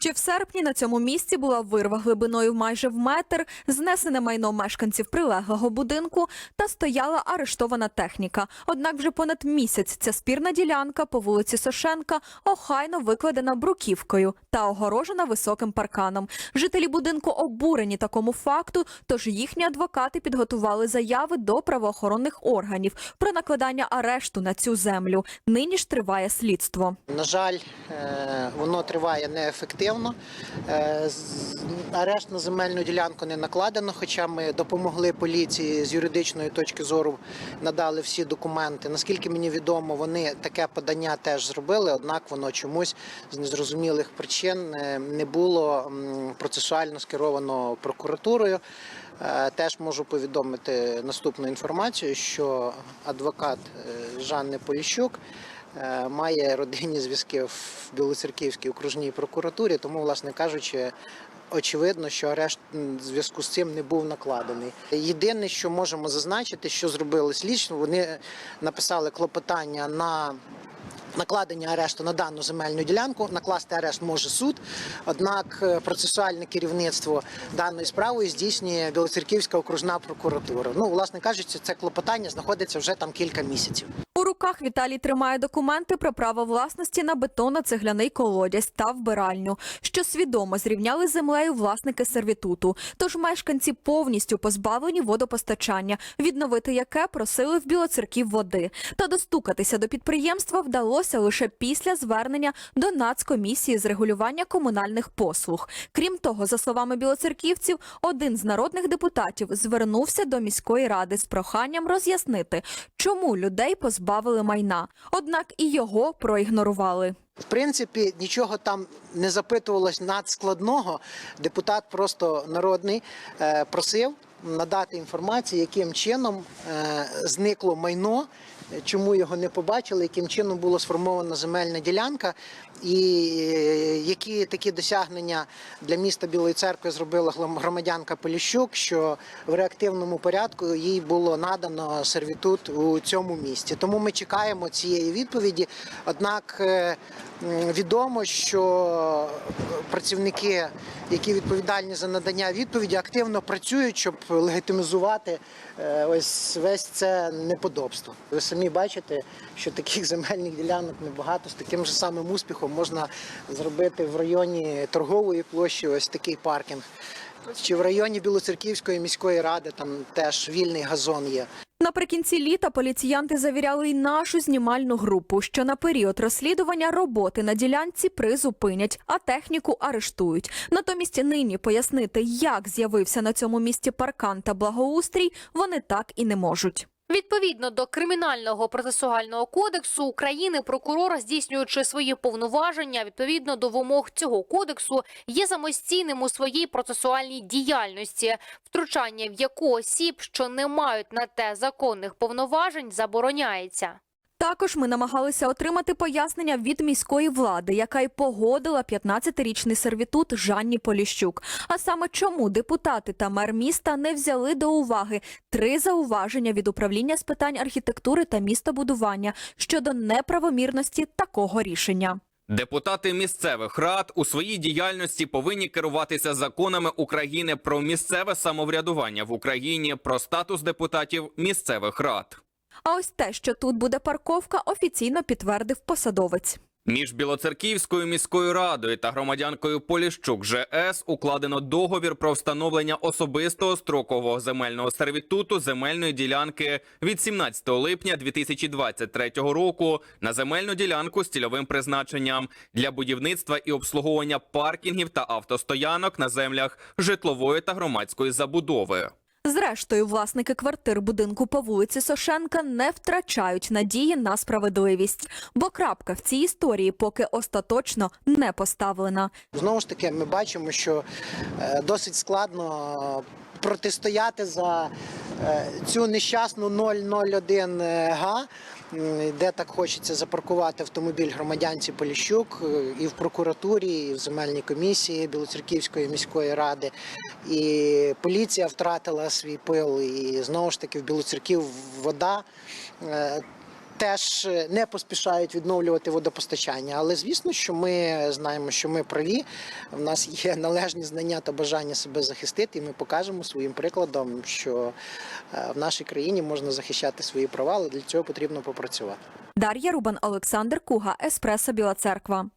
Ще в серпні на цьому місці була вирва глибиною майже в метр, знесене майно мешканців прилеглого будинку та стояла арештована техніка. Однак вже понад місяць ця спірна ділянка по вулиці Сошенка охайно викладена бруківкою та огорожена високим парканом. Жителі будинку обурені такому факту, тож їхні адвокати підготували заяви до правоохоронних органів про накладання арешту на цю землю. Нині ж триває слідство. На жаль, е, воно триває неефективно. Е, Арешт на земельну ділянку не накладено, хоча ми допомогли поліції з юридичної точки зору, надали всі документи. Наскільки мені відомо, вони таке подання теж зробили, однак воно чомусь з незрозумілих причин е, не було процесуально скеровано прокуратурою. Е, Теж можу повідомити наступну інформацію, що адвокат Жанни Поліщук має родинні зв'язки в Білоцерківській окружній прокуратурі, тому, власне кажучи, очевидно, що арешт зв'язку з цим не був накладений. Єдине, що можемо зазначити, що зробили слідчі, вони написали клопотання на. Накладення арешту на дану земельну ділянку накласти арешт може суд. Однак е, процесуальне керівництво даною справою здійснює Білоцерківська окружна прокуратура. Ну, власне кажучи, це клопотання знаходиться вже там кілька місяців. У руках Віталій тримає документи про право власності на бетонно-цегляний колодязь та вбиральню, що свідомо зрівняли з землею власники сервітуту. Тож мешканці повністю позбавлені водопостачання, відновити яке просили в Білоцерків води. Та достукатися до підприємства вдалося лише після звернення до Нацкомісії з регулювання комунальних послуг. Крім того, за словами білоцерківців, один з народних депутатів звернувся до міської ради з проханням роз'яснити, чому людей позбавили майна. Однак і його проігнорували. В принципі, нічого там не запитувалось надскладного. Депутат просто народний е, просив надати інформацію, яким чином е, зникло майно, чому його не побачили, яким чином була сформована земельна ділянка, і е, які такі досягнення для міста Білої церкви зробила громадянка Поліщук, що в реактивному порядку їй було надано сервітут у цьому місті. Тому ми чекаємо цієї відповіді. Однак е, відомо, що працівники, які відповідальні за надання відповіді, активно працюють, щоб легітимізувати е, ось весь це неподобство. Ви самі бачите, що таких земельних ділянок небагато з таким же самим успіхом можна зробити в районі торгової площі. Ось такий паркінг. Чи в районі Білоцерківської міської ради там теж вільний газон є. Наприкінці літа поліціянти завіряли й нашу знімальну групу, що на період розслідування роботи на ділянці призупинять, а техніку арештують. Натомість нині пояснити, як з'явився на цьому місці паркан та благоустрій, вони так і не можуть. Відповідно до кримінального процесуального кодексу України, прокурор, здійснюючи свої повноваження відповідно до вимог цього кодексу, є самостійним у своїй процесуальній діяльності, втручання в яку осіб, що не мають на те законних повноважень, забороняється. Також ми намагалися отримати пояснення від міської влади, яка й погодила 15-річний сервітут Жанні Поліщук. А саме чому депутати та мер міста не взяли до уваги три зауваження від управління з питань архітектури та містобудування щодо неправомірності такого рішення. Депутати місцевих рад у своїй діяльності повинні керуватися законами України про місцеве самоврядування в Україні, про статус депутатів місцевих рад. А ось те, що тут буде парковка, офіційно підтвердив посадовець. Між Білоцерківською міською радою та громадянкою Поліщук ЖС укладено договір про встановлення особистого строкового земельного сервітуту земельної ділянки від 17 липня 2023 року на земельну ділянку з цільовим призначенням для будівництва і обслуговування паркінгів та автостоянок на землях житлової та громадської забудови. Зрештою, власники квартир будинку по вулиці Сошенка не втрачають надії на справедливість, бо крапка в цій історії поки остаточно не поставлена. Знову ж таки, ми бачимо, що е, досить складно протистояти за е, цю нещасну 001 га, де так хочеться запаркувати автомобіль громадянці Поліщук е, і в прокуратурі, і в земельній комісії Білоцерківської міської ради. І поліція втратила свій пил, і знову ж таки в Білоцерків вода. Теж е, не поспішають відновлювати водопостачання. Але звісно, що ми знаємо, що ми праві. В нас є належні знання та бажання себе захистити, і ми покажемо своїм прикладом, що е, в нашій країні можна захищати свої права, але для цього потрібно попрацювати. Дар'я Рубан, Олександр Куга, Еспресо Біла Церква.